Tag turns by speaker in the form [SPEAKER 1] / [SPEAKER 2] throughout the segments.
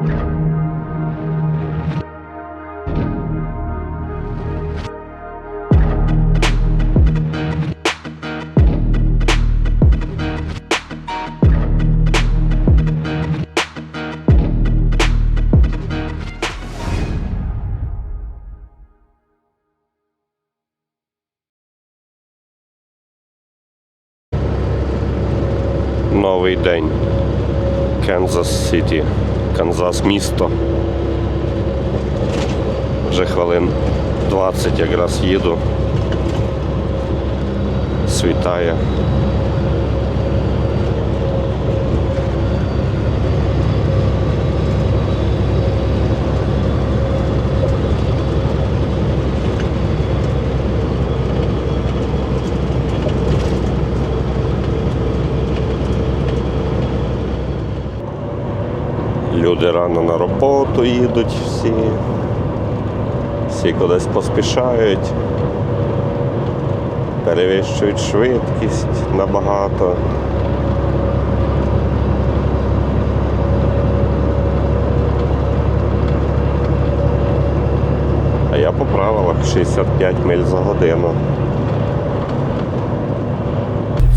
[SPEAKER 1] Новий день. Канзас Сіті. Канзас місто. Вже хвилин 20 якраз їду. Світає. Люди рано на роботу їдуть всі. Всі кудись поспішають. Перевищують швидкість набагато. А я по правилах 65 миль за годину.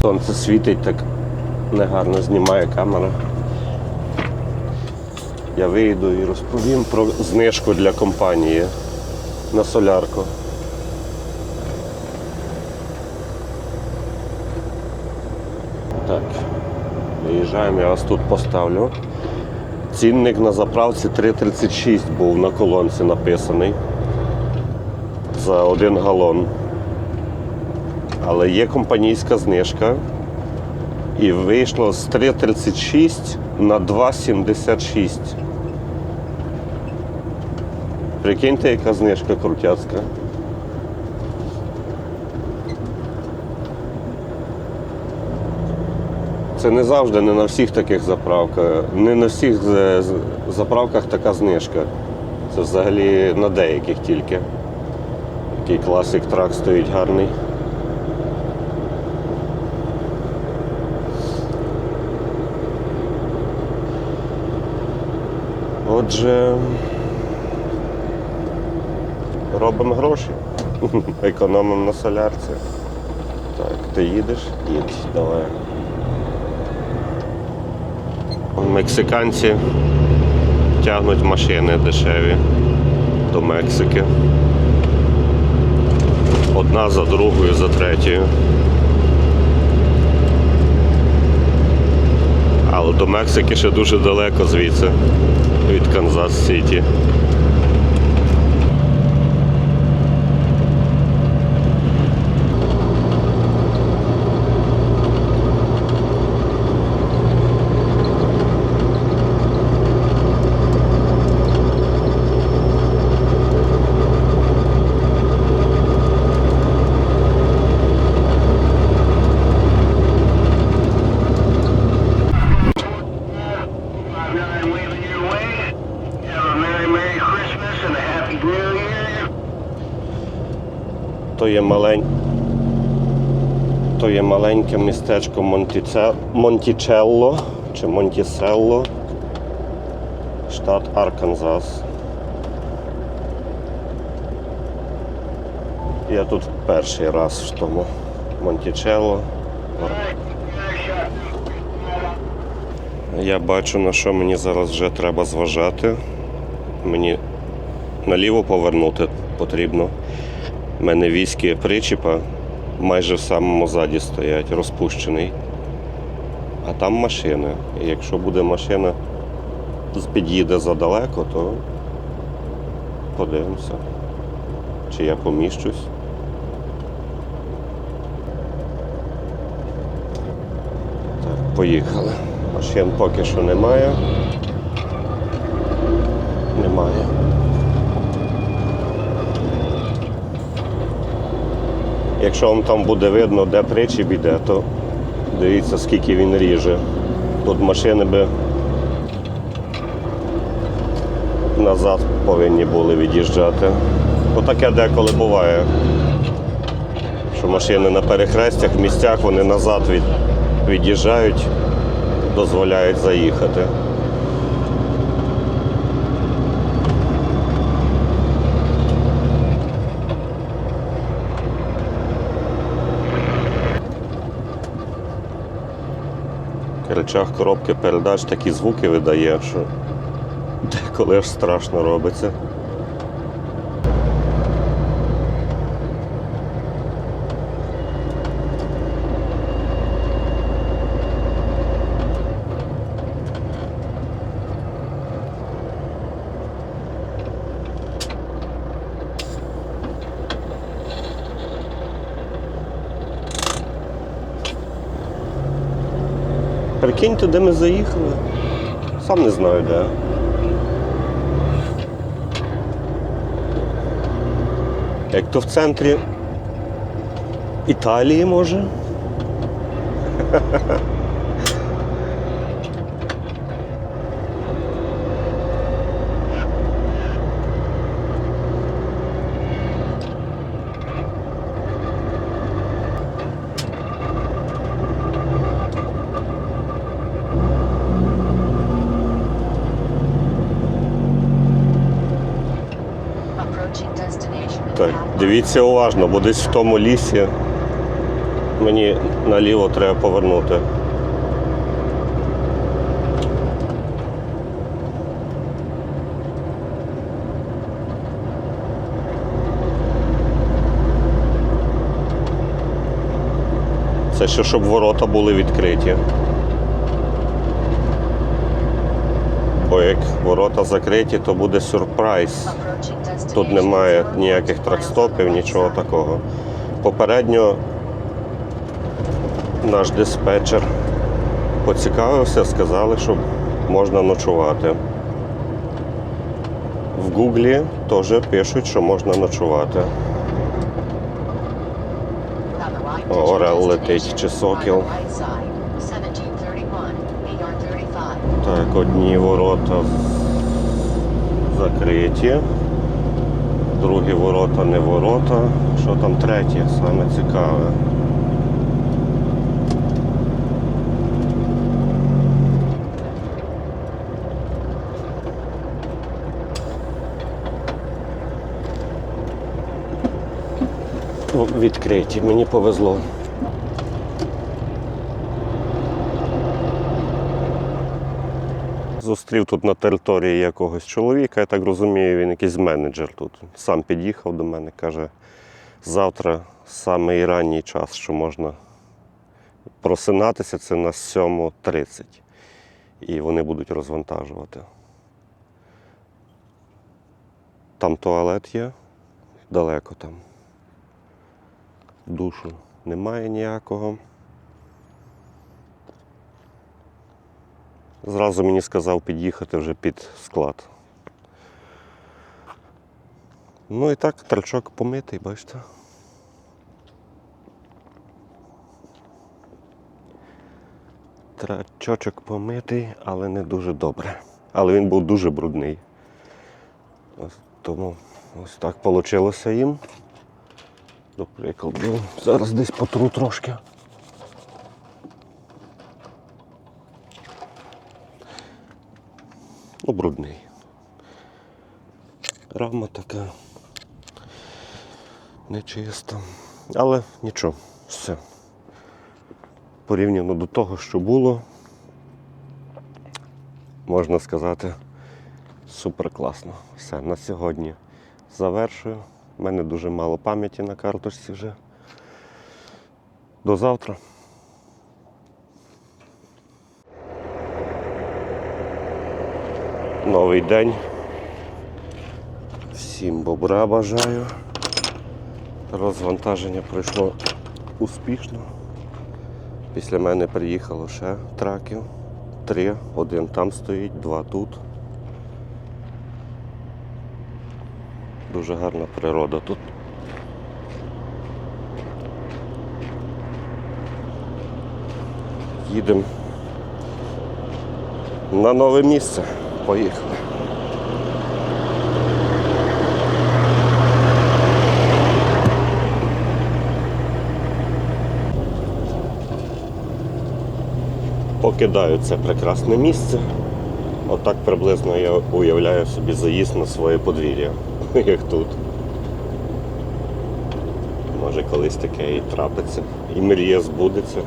[SPEAKER 1] Сонце світить так негарно знімає камера. Я вийду і розповім про знижку для компанії на солярку. Так, виїжджаємо, я вас тут поставлю. Цінник на заправці 3,36 був на колонці написаний за один галон. Але є компанійська знижка. І вийшло з 3,36 на 2,76. Прикиньте, яка знижка крутяцька. Це не завжди, не на всіх таких заправках. Не на всіх заправках така знижка. Це взагалі на деяких тільки. Такий класик трак стоїть гарний. Отже, робимо гроші, економимо на солярці. Так, ти їдеш? Їдь, давай. Мексиканці тягнуть машини дешеві до Мексики. Одна за другою, за третьою. Але до Мексики ще дуже далеко звідси, від Канзас Сіті. То є малень... То є маленьке містечко Монтіце... Монтічелло чи Монтіселло, штат Арканзас. Я тут перший раз в тому Монтічелло. Я бачу, на що мені зараз вже треба зважати. Мені наліво повернути потрібно. У мене військи причіпа майже в самому заді стоять, розпущений. А там машина. І якщо буде машина під'їде задалеко, то подивимося, чи я поміщусь. Так, поїхали. Машин поки що немає. Немає. Якщо вам там буде видно, де причіп іде, то дивіться, скільки він ріже. Тут машини би назад повинні були від'їжджати. Отаке деколи буває. Що машини на перехрестях, в місцях вони назад від, від'їжджають, дозволяють заїхати. Речах коробки передач такі звуки видає, що деколи аж страшно робиться. Прикиньте, де ми заїхали. Сам не знаю де. Як то в центрі Італії може. Дивіться уважно, бо десь в тому лісі мені наліво треба повернути. Це ще щоб ворота були відкриті. Бо як ворота закриті, то буде сюрприз. Тут немає ніяких тракстопів, нічого такого. Попередньо наш диспетчер поцікавився, сказали, що можна ночувати. В Гуглі теж пишуть, що можна ночувати. Орел летить чи сокіл. Так, одні ворота закриті, другі ворота не ворота. Що там третє, саме цікаве. Відкриті, мені повезло. Зустрів тут на території якогось чоловіка, я так розумію, він якийсь менеджер тут. Сам під'їхав до мене, каже, завтра самий ранній час, що можна просинатися, це на 7.30. І вони будуть розвантажувати. Там туалет є, далеко там. Душу немає ніякого. Зразу мені сказав під'їхати вже під склад. Ну і так, трачок помитий, бачите. Трачочок помитий, але не дуже добре. Але він був дуже брудний. Тому ось так вийшло їм. До прикладу, зараз десь потру трошки. Ну, брудний. Рама така нечиста. Але нічого, все. Порівняно до того, що було, можна сказати, супер класно. Все, на сьогодні завершую. У мене дуже мало пам'яті на карточці вже. До завтра. Новий день. Всім бобра бажаю. Розвантаження пройшло успішно. Після мене приїхало ще траків. Три. Один там стоїть, два тут. Дуже гарна природа тут. Їдемо на нове місце. Поїхали. Покидаю це прекрасне місце. Отак приблизно я уявляю собі заїзд на своє подвір'я, як тут. Може колись таке і трапиться, і мрія збудеться.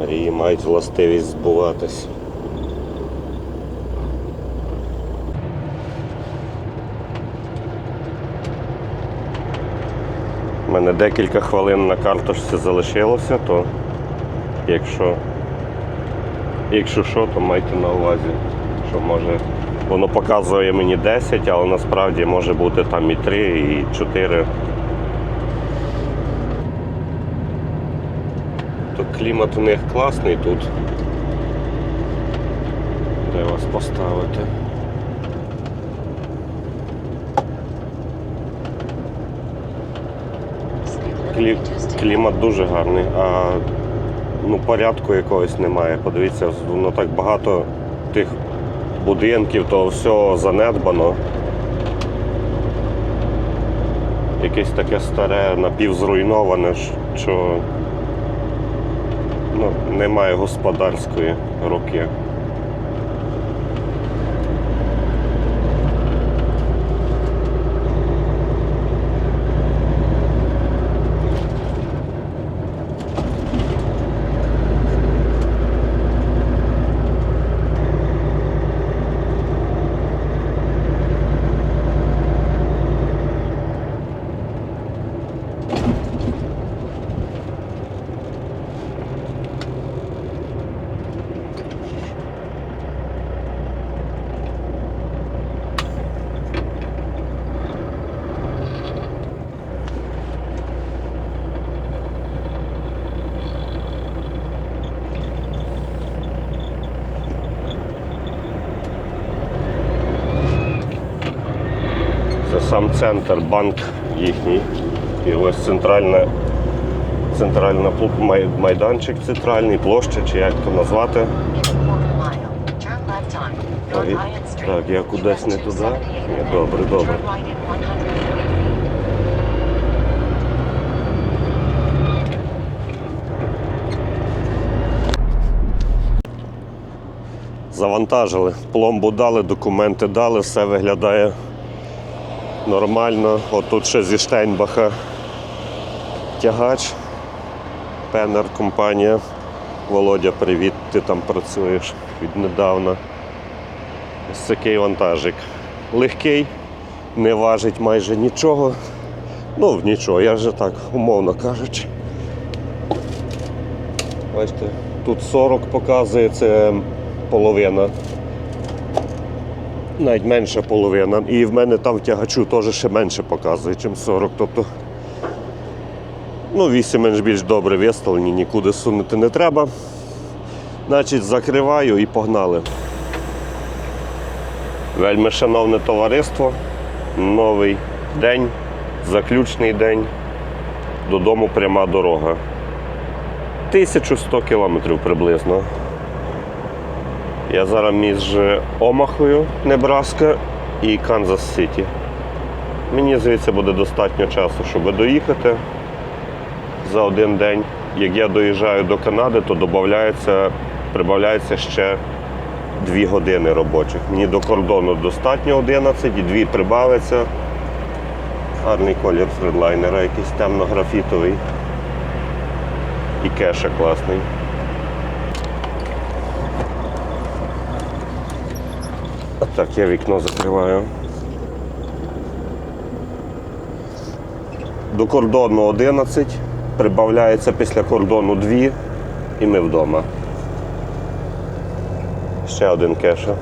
[SPEAKER 1] Мрії мають властивість збуватись. Мене декілька хвилин на карточці залишилося, то якщо, якщо що, то майте на увазі, що може воно показує мені 10, але насправді може бути там і 3, і 4. То клімат у них класний тут. Де вас поставити?
[SPEAKER 2] To
[SPEAKER 1] Клімат дуже гарний, а ну, порядку якогось немає. Подивіться, воно так багато тих будинків, то все занедбано. Якесь таке старе, напівзруйноване, що ну, немає господарської руки. Сам центр, банк їхній. І ось центральна, центральна майданчик центральний, площа, чи як то назвати. Так, я кудись не туди? Добре, добре.
[SPEAKER 2] Turn right in 140 feet.
[SPEAKER 1] Завантажили, пломбу дали, документи дали, все виглядає нормально. Отут ще зі Штейнбаха тягач, Пенер компанія. Володя, привіт, ти там працюєш віднедавна. Ось такий вантажик. Легкий, не важить майже нічого. Ну, нічого, я вже так, умовно кажучи. Бачите, тут 40 показує, це половина. Навіть менша половина. І в мене там в тягачу теж ще менше показує, ніж 40. Тобто, ну, 8 менш більш добре виставлені, нікуди сунути не треба. Значить, закриваю і погнали. Вельми шановне товариство, новий день, заключний день. Додому пряма дорога. 1100 кілометрів приблизно. Я зараз між Омахою, Небраска і Канзас Сіті. Мені звідси буде достатньо часу, щоб доїхати за один день. Як я доїжджаю до Канади, то додається, прибавляється ще 2 години робочих. Мені до кордону достатньо 11 і 2 прибавиться. Гарний колір фредлайнера, якийсь темно-графітовий. І кеша класний. Так, я вікно закриваю. До кордону 11, прибавляється після кордону 2 і ми вдома. Ще один кеша.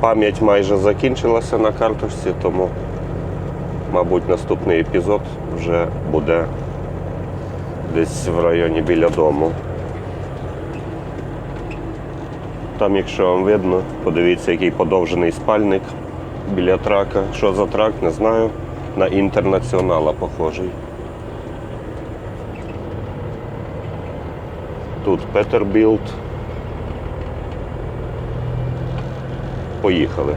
[SPEAKER 1] Пам'ять майже закінчилася на карточці, тому мабуть, наступний епізод вже буде десь в районі біля дому. Там, якщо вам видно, подивіться, який подовжений спальник біля трака. Що за трак, не знаю. На інтернаціонала похожий. Тут Петербілд. Поїхали.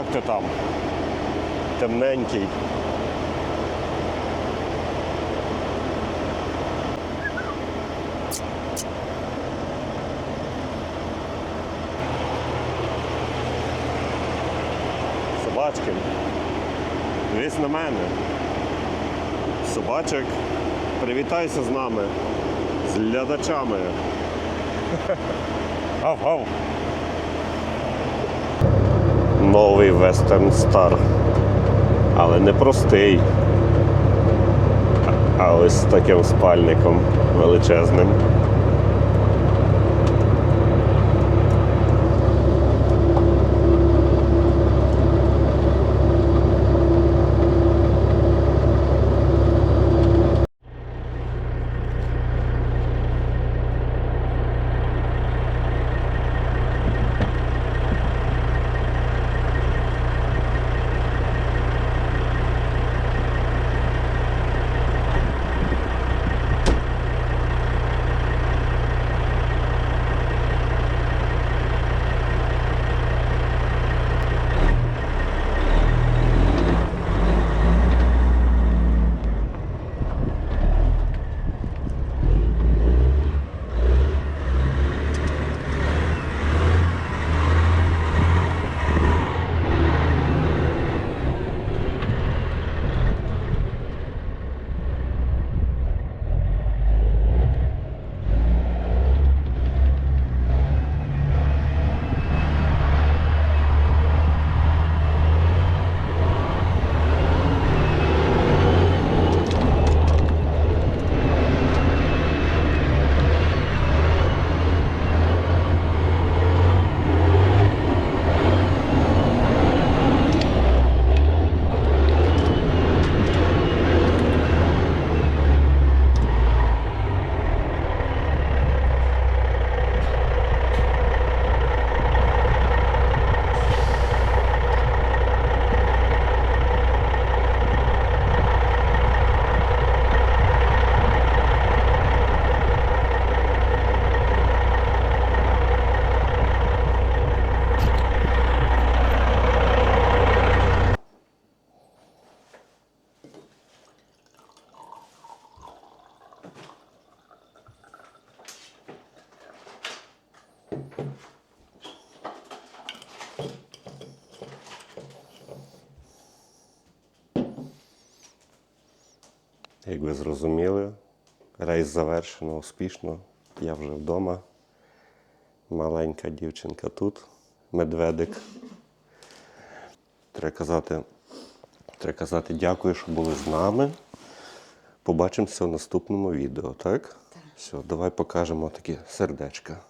[SPEAKER 1] Як ти там? Темненький. Собачки. Дивись на мене. Собачок. Привітайся з нами. З глядачами. Гав-гав. Новий Western Star. Але не простий. а- ось з таким спальником величезним. Як ви зрозуміли, рейс завершено успішно. Я вже вдома. Маленька дівчинка тут, медведик. Треба казати, треба казати дякую, що були з нами. Побачимося в наступному відео, так? Так. Все, давай покажемо такі сердечка.